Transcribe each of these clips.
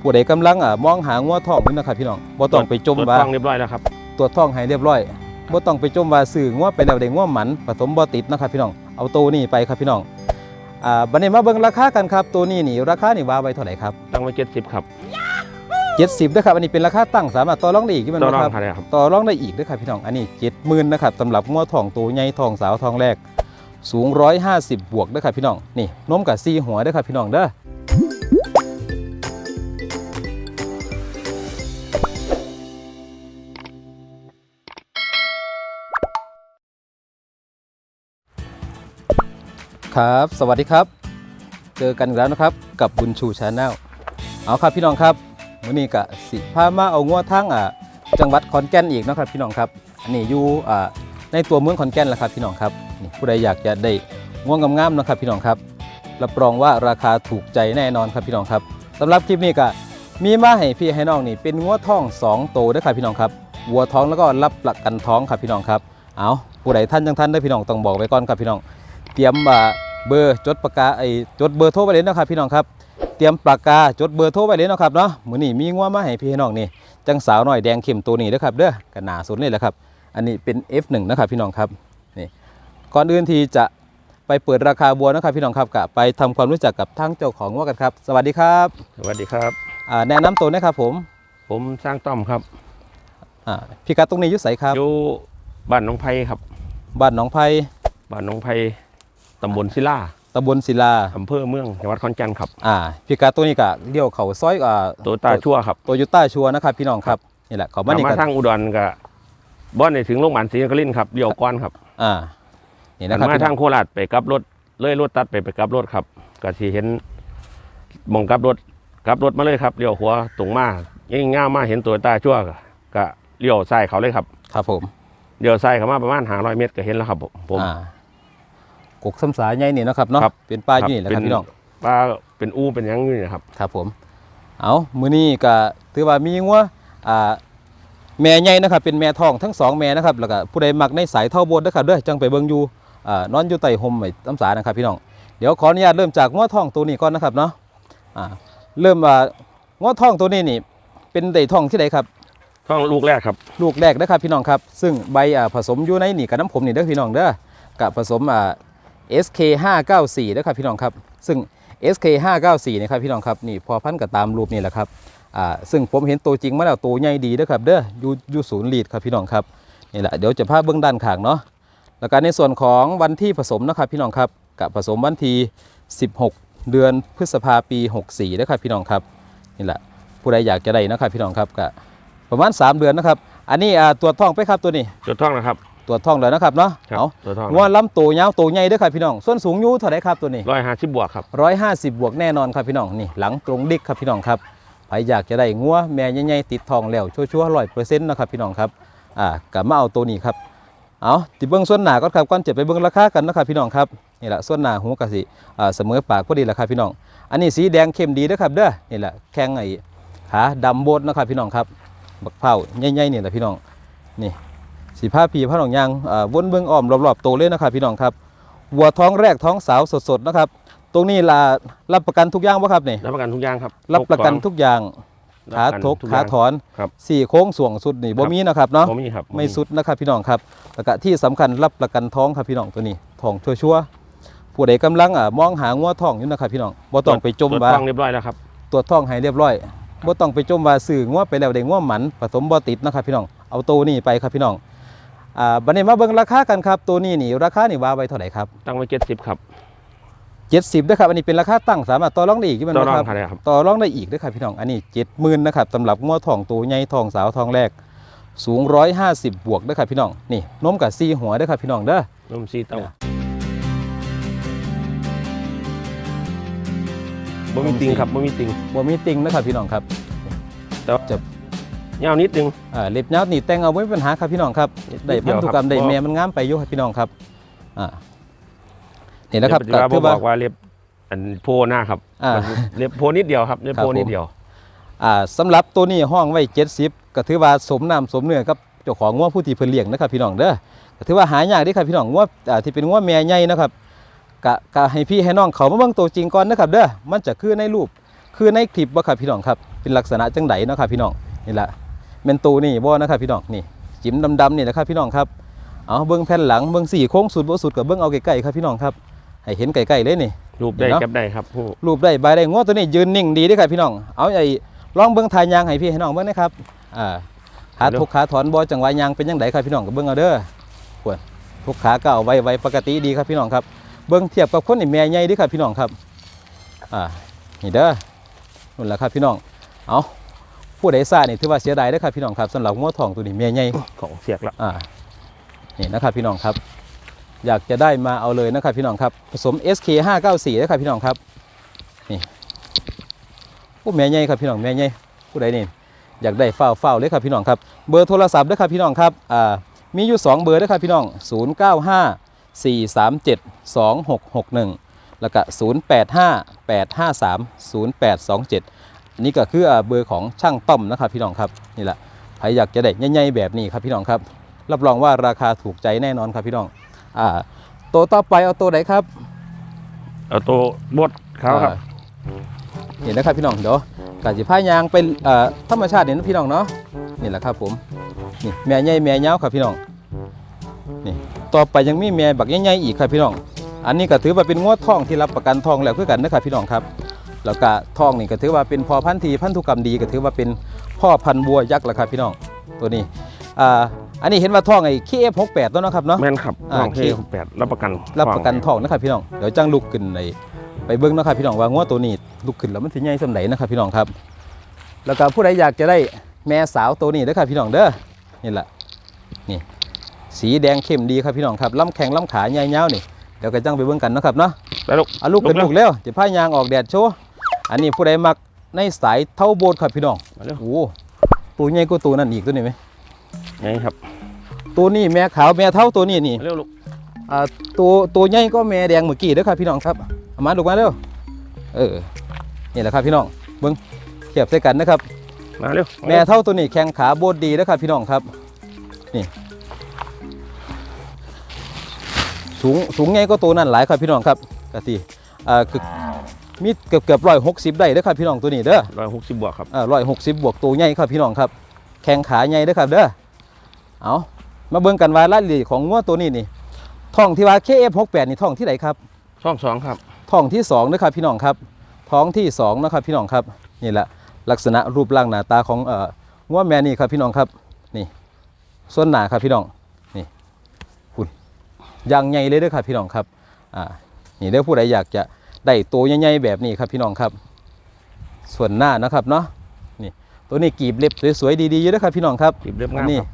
ผู้ใดกำลังอ่ามองหางัวทองนี่นะครับพี่น้องบ่ต้องไปจมตรวจว่าท้องเรียบร้อยแล้วครับตรวจท้องให้เรียบร้อยบ่ต้องไปจมว่าซื้องัวไปแล้วได้งัวหมันผสมบ่ติดนะครับพี่น้องเอาตัวนี้ไปครับพี่น้องอ่าบัดนี้มาเบิ่งราคากันครับ ตัวนี้นี่ราคานี่ว่าไว้เท่าไหร่ครับตั้งไว้เจ็ดสิบครับ70ด้วยครับอันนี้เป็นราคาตั้งสามารถต่อรองได้อีกที่มันต่อรองครับเท่าไหร่ครับต่อรองได้อีกด้วยครับพี่น้องอันนี้เจ็ดหมื่นนะครับสำหรับงัวทองตัวใหญ่ทองสาวทองแรกสูง 150 บวกด้วยครับพี่น้องนี่นมกับซีหัวด้วยครับพี่น้องเด้อ ครับ สวัสดีครับ เจอกันอีกแล้วนะครับกับบุญชูชาแนลเอาครับพี่น้องครับวันนี้กะสิพามาเอางัวทั้งอ่าจังหวัดขอนแก่นอีกนะครับพี่น้องครับ อันนี้อยู่อ่าในตัวเมืองขอนแก่นแหละครับพี่น้องครับนี่ผู้ใดอยากจะได้ง่วงงามๆนะครับพี่น้องครับรับรองว่าราคาถูกใจแน่นอนครับพี่น้องครับสำหรับคลิปนี้ก็มีมาให้พี่ให้น้องนี่เป็นงัวท้อง2โตวเด้วยครับพี่น้องครับวัวท้องแล้วก็รับประกันท้องครับพี่น้องครับเอาผู้ใดท่านจังท่านได้พี่น้องต้องบอกไว้ก่อนครับพี่น้อง เตรียมอ่า เบอร์จดปากกาไอ้จดเบอร์โทรไว้เลยนะครับพี่น้องครับเตรียมปากกาจดเบอร์โทรไว้เลยเนาะครับเนาะมื้อนี้มีงัวมาให้พี่ให้น้องนี่จังสาวน้อยแดงเข้มตัวนี้เด้อครับเด้อกันหนาสุดนี่แหละครับ อันนี้เป็น F1 นะครับพี่น้องครับนี่ก่อนอื่นที่จะไปเปิดราคาบัวนะครับพี่น้องครับกะไปทำความรู้จักกับทางเจ้าของงัวกันครับ สวัสดีครับ สวัสดีครับอ่าแนะนำตัวนะครับผม ผมสร้างต้อมครับอ่าพี่กัดตรงนี้อยุไสครับอยู่บ้านหน้องไผ่ครับบ้านหนองไผ่บ้านหน้องไผ่ ตำบลศิลาตำบลศิลาอำเภอเมืองจังหวัดขอนแก่นครับ อ่าพี่กัดตรงนี้กะเลี้ยวเขาซอยอ่าตัวตาชั่วครับโตโยต้าชัวนะครับ พี่น้องครับนี่แหละเขามามานี่มากันทางอุดรก็บ้านในถึงโรงพยาบาลศรีนครินทร์ครับเลี้ยวก้อนครับ อ่านี่นะครับมาพี่น้ทาองงโคราชไปกลับรถเลยรถตัดไปไปกลับรถครับก็สิเห็นหมองกลับรถกลับรถมาเลยครับเลี้ยวหัวตรงมายิ่งง่ามมาเห็นตัวตาชั่วก็ก็เลี้ยวซ้ายเขาเลยครับ ครับผมเลี้ยวซ้ายเขามาประมาณ500เมตรก็เห็นแล้วครับผมผมอ่า กกสำสาใหญ่นี่นะครับเนาะครับเป็นป้ายอยู่นี่แหละครับพี่น้องปลาเป็นอู้เป็นหยังอยู่นี่นะครับ ครับผม เอามื้อนี้ก็ถือว่ามีงัวอ่าแม่ใหญ่นะครับเป็นแม่ทองทั้งสองแม่นะครับแล้วก็ผู้ใดมักในสายเท่าโบนนะครับเด้อจังไปเบิ่งอยู่อ่านอนอยู่ใต้ห่มไอ้ตำสานะครับพี่น้องเดี๋ยวขออนุญาตเริ่มจากงัวทองตัวนี้ก่อนนะครับเนาะอ่าเริ่มอ่างัวทองตัวนี้นี่ เป็นได้ทองที่ใดครับ ท้องลูกแรกครับ ลูกแรกนะครับพี่น้องครับ ซึ่งใบอ่าผสมอยู่ในนี่กับน้ำผมนี่เด้อพี่น้องเด้อกับผสมอ่า SK 594นะครับพี่น้องครับ ซึ่ง SK 594นะครับพี่น้องครับนี่พอพันกับตามรูปนี่แหละครับอ่าซึ่งผมเห็นตัวจริงมาแล้วตัวใหญ่ดีเด้อครับเด้ออยู่อยู่ศูนย์ลีดครับพี่น้องครับนี่แหละเดี๋ยวจะพาเบื้องด้านข้างเนาะแล้วก็ในส่วนของวันที่ผสมนะครับพี่น้องครับกับผสมวันที่ 16 เดือนพฤษภาปี 64นะครับพี่น้องครับนี่แหละผู้ใดอยากจะได้นะครับพี่น้องครับก็ประมาณ 3 เดือนนะครับ อันนี้ตรวท้องไปครับตัวนี้จุดท้องนะครับ ตรวจท้องแล้วนะครับเนาะครับเอาตัวท้อง งัวลำตัวยาวตัวใหญ่เด้วยครับพี่น้อง ส่วนสูงอยู่เท่าไหรครับตัวนี้ ร้อยห้าสิบบวกครับร้อยห้าสิบบวกแน่นอนครับพี่น้องนี่หลังตรงดิกครับพี่น้องครับใครอยากจะได้งัวแม่ใหญ่ๆติดทองแล้วชัวร์ๆร้อยเปอร์เซ็นต์นะครับพี่น้องครับอ่ากลับมาเอาตัวนี้ครับเอาติเบิ้งส่วนหน้าก่อนครับก่อนจะไปเบิ้งราคากันนะครับพี่น้องครับนี่แหละส่วนหน้าหูกะสิอ่าเสมอปากพอดีแหละครับพี่น้อง อันนี้สีแดงเข้มดีเด้อครับเด้อนี่แหละแข้งไอ้ขาดำโบดนะครับพี่น้องครับบักเผาใหญ่ๆนี่แหละพี่น้องนี่ สีผ้าพีผ้าหนองยางอ่าวนเบิ้งอ้อมรอบๆโตวเลยนะครับพี่น้องครับวัวท้องแรกท้องสาวสดๆนะครับ ตรงนี้ลารับประกันทุกอย่างป่ะครับนี่รับประกันทุกอย่างครับ รับประกันทุกอย่างรับขาประนทกทุขาย่งถอนครับสี่โค้งส่วงสุดนี่บ่มีนะครับเนาะผมมีครับไม่สุดนะครับพี่น้องครับแล้วก็ที่สำคัญรับประกันท้องครับพี่น้องตัวนี้ท้องชัวร์ๆผู้ใดกำลังอะมองหางัวท้องอยู่นะครับพี่น้องบ่ต้องไปจมตรวจว่าท้องเรียบร้อยแล้วครับตรวจท้องให้เรียบร้อยบ่ต้องไปจมว่าซื้องัวไปแล้วได้งัวหมันผสมบ่ติดนะครับพี่น้องเอาตัวนี้ไปครับพี่น้อง อ่าบัดนี้มาเบิ่งราคากันครับตัวนี้นี่ราคานี่ว่าไว้เท่าไหร่ครับตั้งไว้เจ็ดสิบครับ70ด้วยครับอันนี้เป็นราคาตั้งสามารถต่อรองได้อีกที่มันต่อรองครับเท่าไหร่ครับต่อรองได้อีกด้วยครับพี่น้องอันนี้เจ็ดหมื่นนะครับสำหรับงัวทองตัวใหญ่ทองสาวทองแรกสูงร้อยห้าสิบบวกด้วยครับพี่น้องนี่นมกับซีหัวด้วยครับพี่น้องเด้อนมซีเต้าเนี่ยบ่มีติงครับบ่มีติงบัวมีติงนะครับพี่น้องครับแต่ว่าจะ ยาวนิดนึงอ่าเล็บยาวนี่แต่งเอาไว้ไม่มีปัญหาครับพี่น้องครับได้พันธุกรรมได้แม่มันงามไปอยู่ครับพี่น้องครับอ่านี่นะครับเดี๋ยวก็ผมคือว่าบอกว่าเล็บอันโพหน้าครับอ่าเล็บโพนิดเดียวครับเล็บครับโพนิผดมเดียวอ่าสำหรับตัวนี้ห้องไว้เจ็ดสิบก็ถือว่าสมน้ำสมเนื้อกับเจ้าของงัวผู้ที่เพิ่นเลี้ยงนะครับพี่น้องเด้อก็ถือว่าหายากเด้อครับพี่น้องงัวอ่าที่เป็นงัวแม่ใหญ่นะครับกะกะให้พี่ให้น้องเขามาเบิ่งตัวจริงก่อนนะครับเด้อมันจะคือในรูปคือในคลิปบ่ครับพี่น้องครับเป็นลักษณะจังไดเนาะครับพี่น้องนี่แหละ เมนตูนี่บ่นะครับพี่น้องนี่จิ้มดำๆนี่นะครับพี่น้องครับเอาเบิ้งแผ่นหลังเบิ้งสี่โค้งสุดบ่สุดกับเบิ้งเอาใกล้ๆครับพี่น้องครับให้เห็นใกล้ๆเลยนี่รูปได้เนาะแคปได้ครับผู้รูปได้ใบได้งัวตัวนี้ยืนนิ่งดีเด้อครับพี่น้องเอาไอ้ลองเบิ้งทายยางให้พี่ให้น้องเบิ้งนะครับอ่าขาทุกขาถอนบ่จังหวะยางเป็นยังไงครับพี่น้องก็เบิ้งเอาเด้อปวดทุกขาก็เอาไว้ไว้ปกติดีครับพี่น้องครับ เบิ้งเทียบกับคนนี่แม่ใหญ่เด้อครับพี่น้องครับอ่านี่เด้อนั่นแหละครับพี่น้องเอา ผู้ใดซ่านี่ถือว่าเสียดายเด้อครับพี่น้องครับสำหรับงัวทองตัวนี้แม่ใหญ่ของเสียกแล้วอ่านี่นะครับพี่น้องครับ อยากจะได้มาเอาเลยนะครับพี่น้องครับผสม SK 594นะครับพี่น้องครับนี่โอ้แม่ใหญ่ครับพี่น้องแม่ใหญ่ผู้ใดนี่อยากได้เฝ้าเฝ้าเลยครับพี่น้องครับเบอร์โทรศัพท์ด้วยครับพี่น้องครับอ่ามีอยู่ 2 เบอร์ด้วยครับพี่น้อง 095 437 2661 แล้วก็ 085 853 0827 นี่ก็คืออ่าเบอร์ของช่างต้อมนะครับพี่น้องครับนี่แหละใครอยากจะได้ใหญ่ๆแบบนี้ครับพี่น้องครับ รับรองว่าราคาถูกใจแน่นอนครับพี่น้องอ่าตัวต่อไปเอาตัวไหนครับ เอาตัวบดเขาครับอ่านี่นะครับพี่น้องเดี๋ยวกาจิผ้ายางเป็นเอ่อธรรมชาติเนี่ยนะพี่น้องเนาะนี่แหละครับผมนี่แม่ใหญ่แม่ยาวครับพี่น้องนี่ต่อไปยังมีแม่บักใหญ่ๆอีกครับพี่น้อง อันนี้ก็ถือว่าเป็นงวดทองที่รับประกันทองแล้วคือกันนะครับพี่น้องครับ แล้วก็ทองนี่ก็ถือว่าเป็นพอพันธุ์ทีพันธุกรรมดีก็ถือว่าเป็นพ่อพันธุ์บัวยักษ์แหละครับพี่น้องตัวนี้อ่าอันนี้เห็นว่าทองไอ้ KF68 ตัวเนาะครับเนาะแม่นครับอ่าของเคแปดรับประกันรับประกันทองนะครับพี่น้องเดี๋ยวจ้างลุกขึ้นในไปเบิ้งนะครับพี่น้องว่างัวตัวนี้ลุกขึ้นแล้วมันสิใหญ่สำไหนนะครับพี่น้องครับ แล้วก็ผู้ใดอยากจะได้แม่สาวตัวนี้นะครับพี่น้องเด้อนี่แหละนี่สีแดงเข้มดีครับพี่น้องครับลำแข็งลำขาใหญ่ยาวนี่เดี๋ยวก็จ้างไปเบิ้งกันเนาะครับเนาะไปลูกเอาลูกขึ้นลุลูกกเร็วเร็วจะพายางออกแดดโชว์ อันนี้ผู้ใดมักในสายเท่าโบสถ์ครับพี่น้องมาเร็ว โอ้โหตัวใหญ่กว่าตัวนั้นอีกตัวนี้ไหมนี่ครับตัวนี้แม่ขาวแม่เท่าตัวนี้นี่มาเร็วลูกอ่าตัวตัวใหญ่ก็แม่แดงเมื่อกี้เด้อครับพี่น้องครับเอามาลูกมาเร็วเออนี่แหละครับพี่น้องเบิ้งเทียบใส่กันนะครับ มาเร็วแม่เท่าตัวนี้แข้งขาโบดดีเด้อครับพี่น้องครับ นี่ สูงสูงไงก็ตัวนั้นหลายครับพี่น้องครับกะทีอ่าคือ มีเกือบเกือบร้อยหกสิบได้เด้อครับพี่น้องตัวนี้เด้อร้อยหกสิบบวกครับร้อยหกสิบบวกตัวใหญ่ครับพี่น้องครับ แข้งขาใหญ่เด้อครับเด้อเอามาเบิ่งกันว่ารายละเอียดของงัวตัวนี้นี่ท้องที่ว่า KF68 นี่ท้องที่ไหนครับช่องสองครับท้องที่2นะครับพี่น้องครับ ท้องที่2นะครับพี่น้องครับนี่แหละลักษณะรูปร่างหน้าตาของเอ่องัวแม่นี่ครับพี่น้องครับนี่ส่วนหน้าครับพี่น้องนี่คุณยางใหญ่เลยเด้อครับพี่น้องครับอ่านี่เด้อผู้ใดอยากจะ ได้ตัวใหญ่ๆแบบนี้ครับพี่น้องครับ ส่วนหน้านะครับเนาะนี่ตัวนี้กรีบเล็บสวยๆดีๆอยู่เด้อครับพี่น้องครับจีบเรียบอังานมนี้ครับ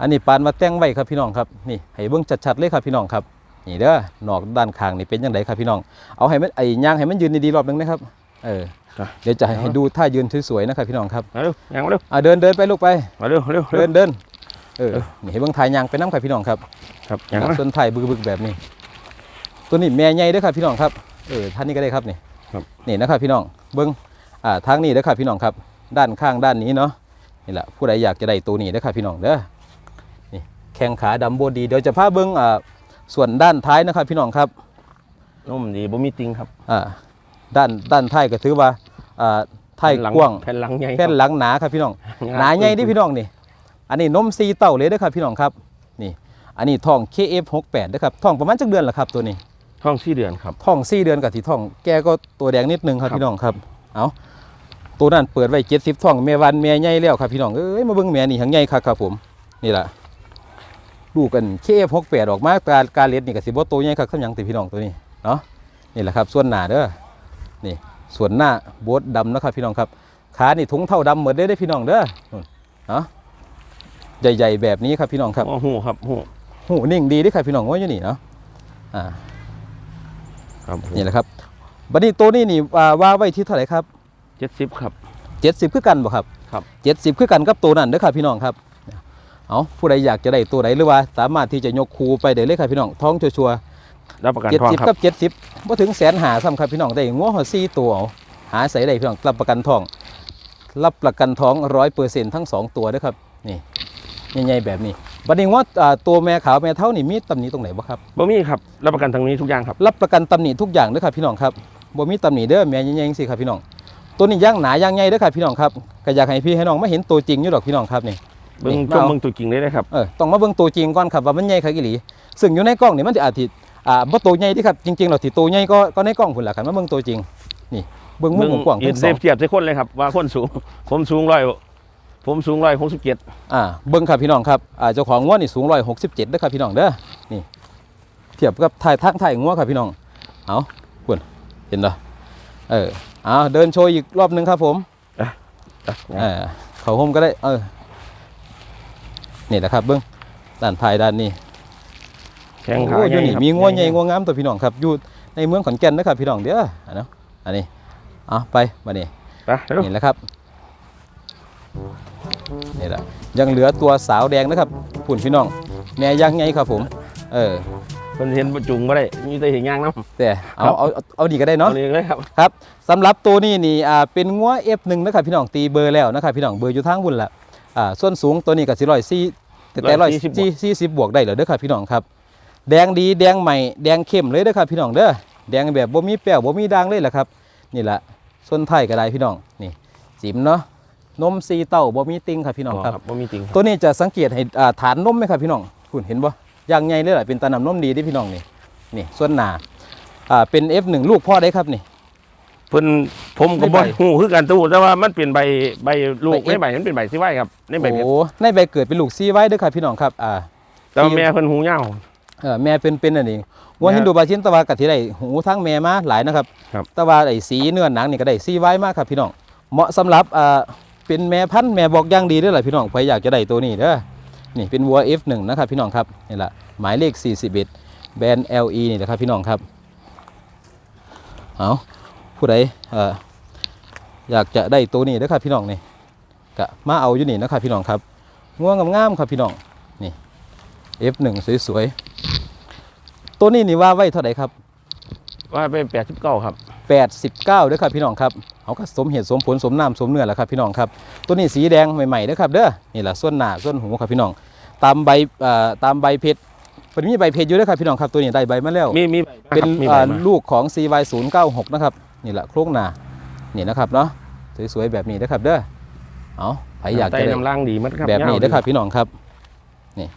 อันนี้ปานมาแต่งไว้ครับพี่น้องครับนี่ให้เบิ่งชัดๆเลยครับพี่น้องครับนี่เด้อนอกด้านข้างนี่เป็นยังไงครับพี่น้องเอาให้มันไอ้ย่างให้มันยืนดีๆรอบหนึงนะครับเออเดี๋ยวจะให้ดูท่ายืนสวยๆนะครับพี่น้องครับมาเร็วยังมาเร็วอะเดินเดินไปลูกไปมาเร็วเร็วเร็เดิวนเดินเออนี่ให้เบิ่งถ่ายยางไปน้ำครับพี่น้องครับครับยังมาส่วนถ่ายบึกๆแบบนี้ ตัวนี้แม่ใหญ่เด้อครับพี่น้องครับ เออท่านนี้ก็ได้ครับนี่ครับนี่นะครับพี่น้องเบิ่งอ่าทางนี้เด้อครับพี่น้องครับ ด้านข้างด้านนี้เนาะนี่แหละผู้ใดอยากจะได้ตัวนี้เด้อครับพี่น้องเด้อนี่แข้งขาดำโบดีเดี๋ยวจะพาเบิ่งอ่าส่วนด้านท้ายนะครับพี่น้องครับนุ่มดีบ่มีติงครับอ่าด้านด้านท้ายก็ถือว่าอ่าท้ายแผ่นหลักว้างแผ่นหลังใหญ่แผ่นหลังหนาครับพี่น้องหนาใหญ่ที่พี่น้องนี่ อันนี้นมซีเต้าเลยเด้อครับพี่น้องครับนี่ อันนี้ทอง KF68 เด้อครับทองประมาณจักเดือนละครับตัวนี้ ท้องสี่เดือนครับทอง4เดือนกับที่ทอง แกก็ตัวแดงนิดนึงครับครับพี่น้องครับเอาตัวนั้นเปิดไว้70ทองแม่วันแม่ใหญ่แล้วครับพี่น้องเอ้ยมาเบิ่งแม่นี่หังใหญ่คักครับผมนี่ล่ะดูกัน KF68 ออกมาการการเล็ดนี่ก็สิบ่โตใหญ่คักสำหยังติพี่น้องตัวนี้เนาะนี่แหละครับ ส่วนหน้าเด้อนี่ส่วนหน้าโบดดำนะครับพี่น้องครับขานี่ถุงเท่าดำเหมือนได้ได้อพี่น้องเด้อนู่นเนาะใหญ่ ๆ แบบนี้ครับพี่น้องครับโอ้โหครับโอ้โหหูนิ่งดีเด้อครับพี่น้องว่าอยู่นี่เนาะอ่า ครับนี่แหละครับบัดนี้ตัวนี้นี่ว่าว่าไว้ที่เท่าไหร่ครับเจ็ดสิบครับ70คือกันบ่ครับครับ70คือกันกับตัวนั้นเด้อครับพี่น้องครับเอาผู้ใดอยากจะได้ตัวไหนหรือว่า สามารถที่จะยกคูไปได้เลยครับพี่น้องท้องชัวร์รับประกันๆทอง70คกัรับบ70บ่ถึงแสนหาซ้ำครับพี่น้องได้งัวหัวซี่ตัวเอาหาใส่ได้พี่น้องรับประกันทอง รับประกันท้อง100%ทั้งสองตัวเด้อครับนี่ใหญ่ๆแบบนี้ บัดนี้ว่าอ่าตัวแม่ขาวแม่เท่านี่มีตำหนิตรงไหนบ่ครับบ่มีครับรับประกันทางนี้ทุกอย่างครับรับประกันตำหนิทุกอย่างเด้อครับพี่น้องครับบ่มีตำหนิเด้อแม่ใหญ่ๆจังซี่ครับพี่น้อง ตัวนี้ย่างหนาย่างใหญ่เด้อครับพี่น้องครับก็อยากให้พี่ให้น้องมาเห็นตัวจริงอยู่ดอกพี่น้องครับนี่เบิ่งนี่ช่วงมาเอาเบิ่งตัวจริงเลยนะครับเออต้องมาเบิ่งตัวจริงก่อนครับว่ามันใหญ่คักอีหลีซึ่งอยู่ในกล้องนี่มันจะอาจสิอ่าบ่ตัวใหญ่เที่ครับจริงๆแล้วที่ตัวใหญ่ก็ก็ในกล้องพุ่นล่ะครับมาเบิ่งตัวจริงนี่เบิ่งมุมกว้างๆเห็เป็นนเซสอฟงเทียบใส่คนเลยครับว่าคนสูงผมสูงร้อย ผมสูงร้อยหกสิบเจ็ดอ่าเบิ่งครับพี่น้องครับอ่าเจ้าของงัวนี่สูง167เด้อครับพี่น้องเด้อนี่ เทียบกับถ่ายทางถ่ายงัวครับพี่น้องเอาพุ่นเห็นเด้อเออเอาเดินโชว์อีกรอบหนึงครับผมเออเขาห่มก็ได้เออนี่แหละครับเบิ้งด้านภายด้านนี้แข้งขาโอ้ยอยู่นี่ครับมีงัวใหญ่งัวงามตัวพี่น้องครับอยู่ในเมืองขอนแก่นนะครับพี่น้องเด้ออันนี้อันนี้เอาไปมานี่ไปเร็วนี่แหละครับ นี่แหละยังเหลือตัวสาวแดงนะครับปุ่นพี่น้อง แม่ยังไงครับผม เออคนเห็นประจุงมาได้มีแต่เห็นยางน้ำแต่เอาเอาเอาเอาดีก็ได้เนาะเอาเลยเลยครับครับสำหรับตัวนี้นี่อ่าเป็นงัว F1 นะครับพี่น้องตีเบอร์แล้วนะครับพี่น้องเบอร์อยู่ทางบุญละอ่าส่วนสูงตัวนี้ก็สิร้อยสี่แต่แต่ร้อยสี่สี่สิบบวกได้เหรอเด้อครับพี่น้องครับแดงดีแดงใหม่แดงเข้มเลยเด้อครับพี่น้องเด้อแดงแบบบ่มีแป้วบ่มีด่างเลยแหละครับ นี่แหละส่วนไทยก็ได้พี่น้องนี่จิ๋มเนาะ นมซีเต้าบ่มีติงครับพี่น้องครับบ่มีจริงครับตัวนี้จะสังเกตให้อ่าฐานนมไหมครับพี่น้องคุณเห็นบ่ยางใหญ่เลยแหละเป็นตานำนมดีเด้อพี่น้องนี่นี่ส่วนหน้าอ่าเป็น F1 ลูกพ่อได้ครับนี่เพิ่นผมก็ในใบบ่ฮู้คือกันตู้แต่ว่ามันเป็นใบใบลูกใบเอฟในใบมันเป็นใบสิไว้ครับในใบเพชรโอ้ในใบเกิดเป็นลูกซีไว้เด้วยครับพี่น้องครับอ่าแต่ว่าแม่เพิ่นหูยาวเออแม่เป็นเป็นอันนี้วัวแม่ฮินดูบาชินตะวากะที่ได้หูทั้งแม่มาหลายนะครับครับแตะวาไอ้สีเนื้อหนังนี่ก็ได้ซีไว้มากครับพี่น้องเหมาะสำหรับอ่า เป็นแม่พันธุ์แม่บอกย่างดีด้อแหละพี่น้องใครอยากจะได้ตัวนี้เด้อนี่เป็นวัว F1 นะครับพี่น้องครับนี่แหละหมายเลข 41 แบรนด์ LE นี่นะครับพี่น้องครับเอาผู้ใดเอ่ออยากจะได้ตัวนี้เด้อครับพี่น้องนี่ก็มาเอาอยู่นี่นะครับพี่น้องครับง่วงงามๆครับพี่น้องนี่ F1 สวยๆตัวนี้นี่ว่าไว้เท่าไหร่ครับว่าเป็น89ครับ 89เด้อครับพี่น้องครับเขาก็สมเหตุสมผลสมน้ำสมเนื้อแหละครับพี่น้องครับตัวนี้สีแดงใหม่ๆเด้อครับเด้อนี่แหละส่วนหน้าส่วนหูครับพี่น้อง ตามใบเอ่อตามใบเพชรมันมีใบเพชรอยู่เด้อครับพี่น้องครับตัวนี้ได้ใบมาแล้วมีมีเป็นมีใบเอ่อมาลูกของ CY 0 9 6 นะครับนี่แหละโครงหน้านี่นะครับเนาะสวยๆแบบนี้เด้อครับเด้อเอาใครอยากไตจะได้น้ำล่างดีมัดครับแบบนี้ยาวเด้อครับพี่น้องครับนี่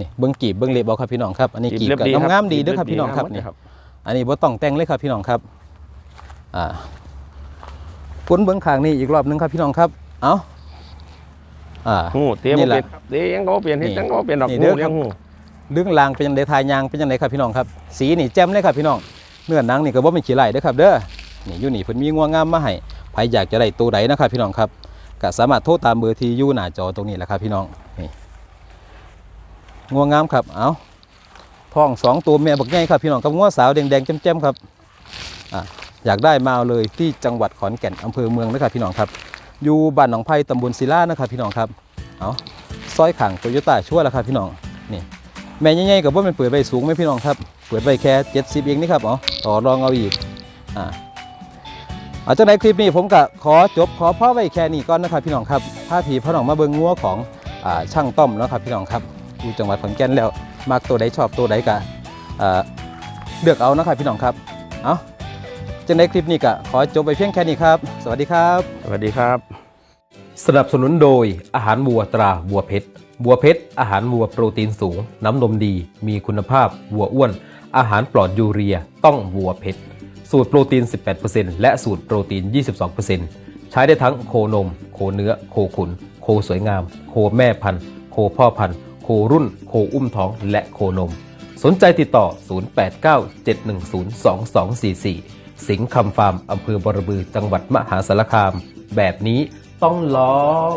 นี่เบิ้งกีบเบิ้งเล็บเอาครับพี่น้องครับอันนี้กีบเรียกับครับงามๆดีเด้อครับพี่น้องครับเยนี่ครับ อันนี้บ่ต้องแต่งเลยครับพี่น้องครับอ่าพ้นเบื้องข้างนี้อีกรอบหนึงครับพี่น้องครับ เอาอ่าหูเตี้ยนี่บ่แหละเปลี่ยนเตี้ยยังก็บ่เปลี่ยนเฮ็ดนี่ยังก็บ่เปลี่ยนดอกนี่หูเด้อเลี้ยงหูเรื่องรางเป็นยังไงทายยางเป็นยังไงครับพี่น้องครับ สีนี่แจ่มเลยครับพี่น้อง เนื้อหนังนี่ก็บ่เป็นขี้ไหลเด้อครับ เด้อ นี่อยู่นี่เพิ่นมีงัวงามมาให้ใครอยากจะได้ตัวใดนะครับพี่น้องครับก็สามารถโทรตามเบอร์ที่อยู่หน้าจอตรงนี้แหละครับพี่น้อง นี่งัวงามครับ เอา ท้องสองตัวแม่บักใหญ่ครับพี่น้องกับงัวสาวแดงๆแจ่มๆครับอะอยากได้มาเลยที่จังหวัดขอนแก่นอำเภอเมืองนะครับพี่น้องครับ อยู่บ้านหนองไผ่ตำบลศิลานะครับพี่น้องครับเอาซอยขังโตโยต้าชั่วแล้วครับพี่น้องนี่แม่ใหญ่ๆกับว่ามันเปิดใบสูงไหมพี่น้องครับเปิดใบแค่70เองนี่ครับอ๋อต่อรองเอาอีกอ่าเอาจากในคลิปนี้ผมก็ขอจบขอพ่อไว้แค่นี้ก่อนนะครับพี่น้องครับถ้าผีพ่อหนองมาเบิงงัวของอ่าช่างต้อมแล้วครับพี่น้องครับอยู่จังหวัดขอนแก่นแล้ว มักตัวใดชอบตัวใดก็อ่าเลือกเอานะครับพี่น้องครับเอาจากในคลิปนี้ก็ขอจบไปเพียงแค่นี้ครับ สวัสดีครับ สวัสดีครับ สนับสนุนโดยอาหารวัวตราวัวเพชรวัวเพชรอาหารวัวโปรตีนสูง น้ำนมดี มีคุณภาพวัวอ้วน อาหารปลอดยูเรีย ต้องวัวเพชรสูตรโปรตีน 18%และสูตรโปรตีน 22%ใช้ได้ทั้งโคนม โคเนื้อ โคขุน โคสวยงาม โคแม่พันธุ์ โคพ่อพันธุ์โค รุ่น โคอุ้มท้อง และโคนม สนใจติดต่อ 0897102244 สิงห์คำฟาร์มอำเภอบรบือจังหวัดมหาสารคาม แบบนี้ต้องลอง